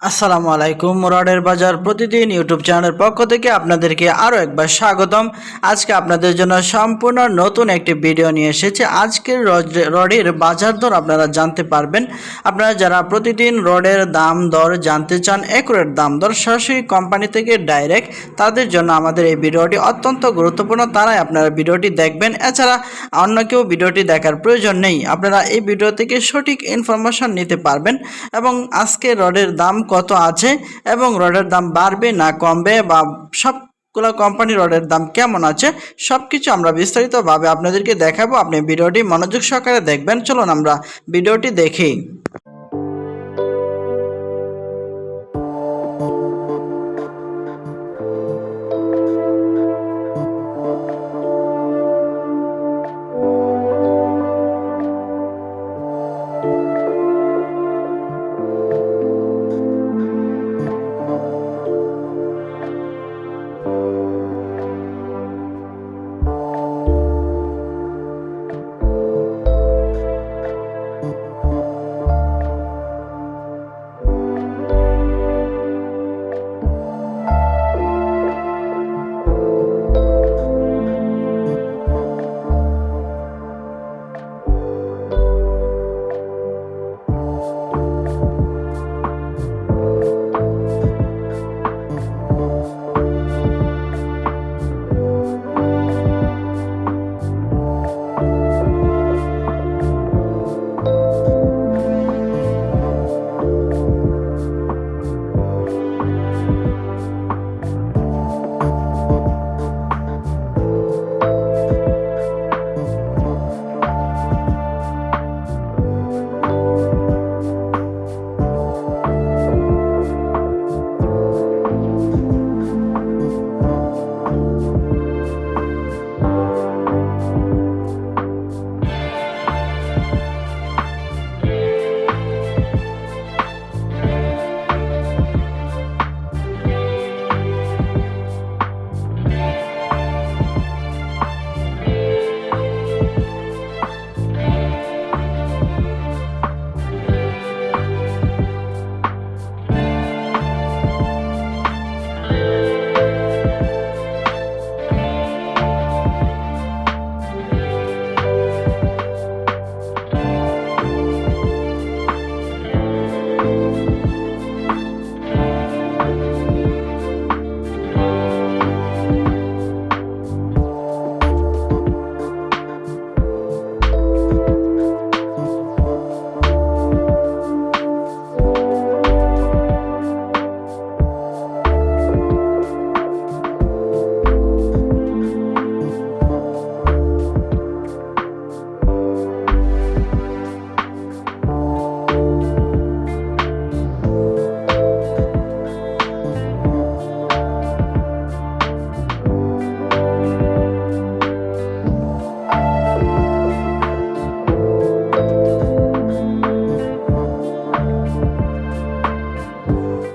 আসসালামু আলাইকুম রডের বাজার প্রতিদিন ইউটিউব চ্যানেলের পক্ষ থেকে আপনাদেরকে আরও একবার স্বাগতম। আজকে আপনাদের জন্য সম্পূর্ণ নতুন একটি ভিডিও নিয়ে এসেছে। আজকের রড- রডের বাজার দর আপনারা জানতে পারবেন। আপনারা যারা প্রতিদিন রডের দাম দর জানতে চান, একুরেট দাম দর সরাসরি কোম্পানি থেকে ডাইরেক্ট তাদের জন্য আমাদের এই ভিডিওটি অত্যন্ত গুরুত্বপূর্ণ। তারাই আপনারা ভিডিওটি দেখবেন। এছাড়া অন্য কেউ ভিডিওটি দেখার প্রয়োজন নেই। আপনারা এই ভিডিও থেকে সঠিক ইনফরমেশন নিতে পারবেন এবং আজকে রডের দাম কত আছে এবং রডের দাম বাড়বে না কমবে বা সবগুলো কোম্পানি রডের দাম কেমন আছে সব কিছু আমরা বিস্তারিতভাবে আপনাদেরকে দেখাবো। আপনি ভিডিওটি মনোযোগ সহকারে দেখবেন। চলুন আমরা ভিডিওটি দেখি।